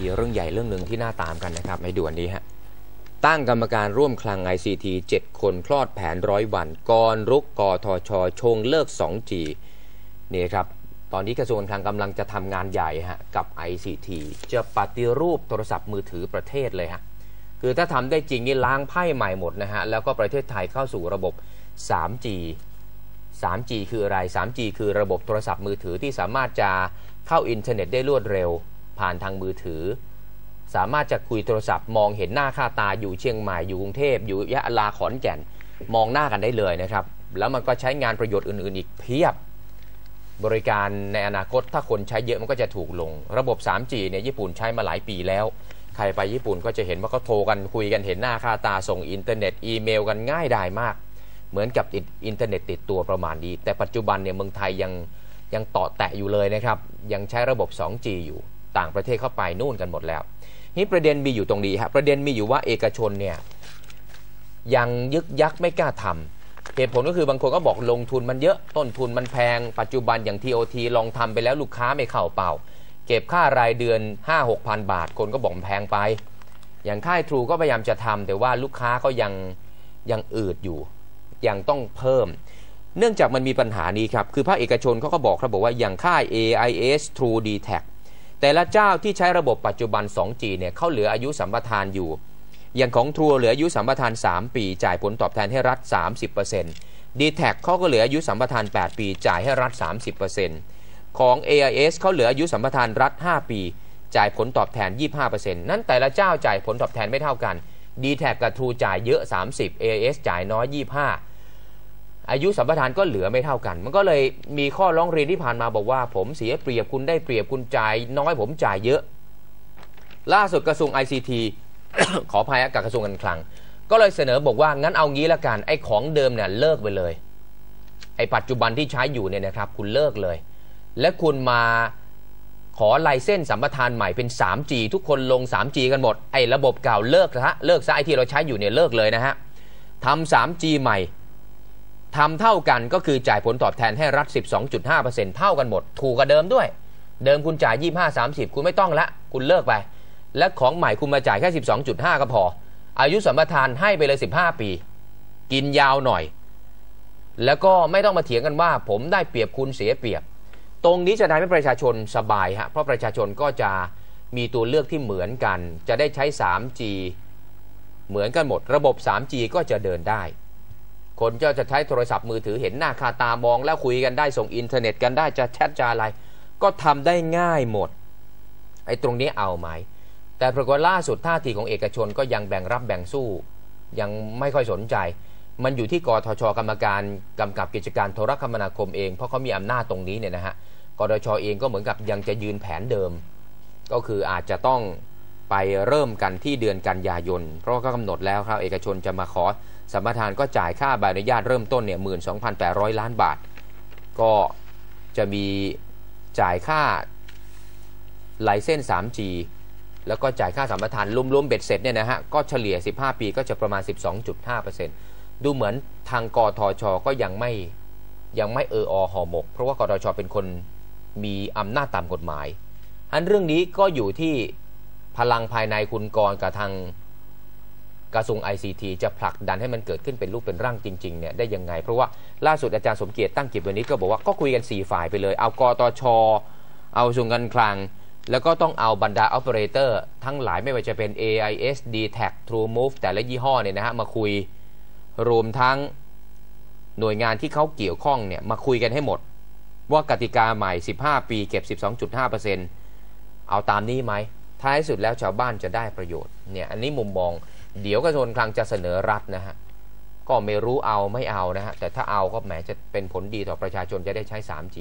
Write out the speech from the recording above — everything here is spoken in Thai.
ีเรื่องใหญ่เรื่องหนึ่งที่น่าตามกันนะครับให้ดูอันนี้ฮะตั้งกรรมการร่วมคลัง ICT 7 คนคลอดแผนร้อยวันกรรุกกทช ชงเลิก 2G นี่ครับ ตอนนี้กระทรวงคลังกำลังจะทำงานใหญ่ฮะกับ ICT จะปฏิรูปโทรศัพท์มือถือประเทศเลยฮะคือถ้าทำได้จริงนี่ล้างไพ่ใหม่หมดนะฮะแล้วก็ประเทศไทยเข้าสู่ระบบ 3G 3G คืออะไร 3G คือระบบโทรศัพท์มือถือที่สามารถจะเข้าอินเทอร์เน็ตได้รวดเร็ว ผ่านทางมือถือ สามารถจะคุยโทรศัพท์ มองเห็นหน้าค่าตาอยู่เชียงใหม่อยู่กรุงเทพอยู่ยะลาขอนแก่นมองหน้ากันได้เลยนะครับ แล้วมันก็ใช้งานประโยชน์อื่น ๆ อีกเพียบ บริการในอนาคตถ้าคนใช้เยอะมันก็จะถูกลง ระบบ 3G เนี่ยญี่ปุ่นใช้มาหลายปีแล้ว ใครไปญี่ปุ่นก็จะเห็นว่าเขาโทรกันคุยกันเห็นหน้าค่าตาส่งอินเทอร์เน็ตอีเมลกันง่ายดายมาก เหมือนกับอินเทอร์เน็ตติดตัวประมาณนี้แต่ปัจจุบันเนี่ยเมืองไทยยังยังต่อแตะอยู่เลยนะครับ ยังใช้ระบบ 2G อยู่ ต่างประเทศเข้าไปนู่นกันหมดแล้วนี่ประเด็นมีอยู่ตรงนี้ครับประเด็นมีอยู่ว่าเอกชนเนี่ยยังยึกยักไม่กล้าทำเหตุผลก็คือบางคนก็บอกลงทุนมันเยอะต้นทุนมันแพง ปัจจุบันอย่าง TOT ลองทำไปแล้วลูกค้าไม่เข้าเป่า เก็บค่ารายเดือน 5 6พันบาท คนก็บอกแพงไป อย่างค่ายทรูก็พยายามจะทำแต่ว่าลูกค้าก็ยังยังอืดอยู่ ยังต้องเพิ่ม เนื่องจากมันมีปัญหานี้ครับ คือภาคเอกชนเขาก็บอกครับบอกว่าอย่างค่าย AIS True d t a c แต่ละเจ้าที่ใช้ระบบปัจจุบัน 2G เนี่ยเขาเหลืออายุสัมปทานอยู่ อย่างของ True เหลืออายุสัมปทาน 3 ปี จ่ายผลตอบแทนให้รัฐ 30% d t a c เขาก็เหลืออายุสัมปทาน 8 ปี จ่ายให้รัฐ 30%ของ AIS เขาเหลืออายุสัมปทานรัฐ 5 ปี จ่ายผลตอบแทน 25%นั้นแต่ละเจ้าจ่ายผลตอบแทนไม่เท่ากัน d t a c กับ True จ่ายเยอะ 30 AIS จ่ายน้อย 25 อายุสัมปทานก็เหลือไม่เท่ากัน มันก็เลยมีข้อร้องเรียนที่ผ่านมาบอกว่า ผมเสียเปรียบคุณได้เปรียบคุณจ่ายน้อยผมจ่ายเยอะ ล่าสุดกระทรวง ICT ขออภัยกับกระทรวงการคลัง ก็เลยเสนอบอกว่างั้นเอางี้ละกันไอ้ของเดิมเนี่ยเลิกไปเลยไอ้ปัจจุบันที่ใช้อยู่เนี่ยนะครับ คุณเลิกเลย และคุณมาขอไลเส้นสัมปทานใหม่เป็น 3G ทุกคนลง 3G กันหมดไอ้ระบบเก่าเลิกซะเลิกซะไอ้ที่เราใช้อยู่เนี่ยเลิกเลยนะฮะทำ 3G ใหม่ ทำเท่ากันก็คือจ่ายผลตอบแทนให้รัฐ 12.5%เท่ากันหมด ถูกกว่าเดิมด้วย เดิมคุณจ่าย 25 30 คุณไม่ต้องละ คุณเลิกไป และของใหม่คุณมาจ่ายแค่ 12.5 ก็พอ อายุสัมปทานให้ไปเลย 15 ปี กินยาวหน่อย แล้วก็ไม่ต้องมาเถียงกันว่า ผมได้เปรียบคุณเสียเปรียบ ตรงนี้จะทำให้ประชาชนสบายฮะ เพราะประชาชนก็จะมีตัวเลือกที่เหมือนกัน จะได้ใช้ 3G เหมือนกันหมด ระบบ 3G ก็จะเดินได้ คนก็จะใช้โทรศัพท์มือถือเห็นหน้าคาตามอง แล้วคุยกันได้ส่งอินเทอร์เน็ตกันได้จะแชทจะอะไร ก็ทำได้ง่ายหมด ไอ้ตรงนี้เอาไหม แต่ปรากฏล่าสุดท่าทีของเอกชนก็ยังแบ่งรับแบ่งสู้ ยังไม่ค่อยสนใจ มันอยู่ที่กทชกรรมการกำกับกิจการโทรคมนาคมเอง เพราะเขามีอำนาจตรงนี้เนี่ยนะฮะกทชเองก็เหมือนกับยังจะยืนแผนเดิม ก็คืออาจจะต้อง ไปเริ่มกันที่เดือนกันยายน เพราะก็กำหนดแล้วครับเอกชนจะมาขอสัมปทานก็จ่ายค่าใบอนุญาตเริ่มต้นเนี่ยหมื่นสองพันแปดร้อยล้านบาท ก็จะมีจ่ายค่าไลเส้น 3G แล้วก็จ่ายค่าสัมปทานรวมๆเบ็ดเสร็จเนี่ยนะฮะ ก็เฉลี่ย 15 ปีก็จะประมาณ 12.5%ดูเหมือนทางกทช ก็ยังไม่ยังไม่เอออหอหมก เพราะว่ากทช เป็นคนมีอำนาจตามกฎหมาย อันเรื่องนี้ก็อยู่ที่ พลังภายในคุณกรกับทางกระทรวง ICT จะผลักดันให้มันเกิดขึ้นเป็นรูปเป็นร่างจริงๆเนี่ยได้ยังไง เพราะว่าล่าสุดอาจารย์สมเกียรติตั้งกิจวันนี้ก็บอกว่าก็คุยกัน 4 ฝ่ายไปเลย เอากตช เอาส่วนการคลัง แล้วก็ต้องเอาบรรดาออปเปอเรเตอร์ทั้งหลายไม่ว่าจะเป็น AIS d t a c True Move แต่ละยี่ห้อเนี่ยนะฮะมาคุยรวมทั้งหน่วยงานที่เขาเกี่ยวข้องเนี่ยมาคุยกันให้หมด ว่ากติกาใหม่ 15 ปีเก็บ 12.5%เอาตามนี้ไหม ท้ายสุดแล้วชาวบ้านจะได้ประโยชน์เนี่ยอันนี้มุมมอง เดี๋ยวกระทรวงคลังจะเสนอรัฐนะฮะก็ไม่รู้เอาไม่เอานะฮะแต่ถ้าเอาก็แหมจะเป็นผลดีต่อประชาชนจะได้ใช้ 3G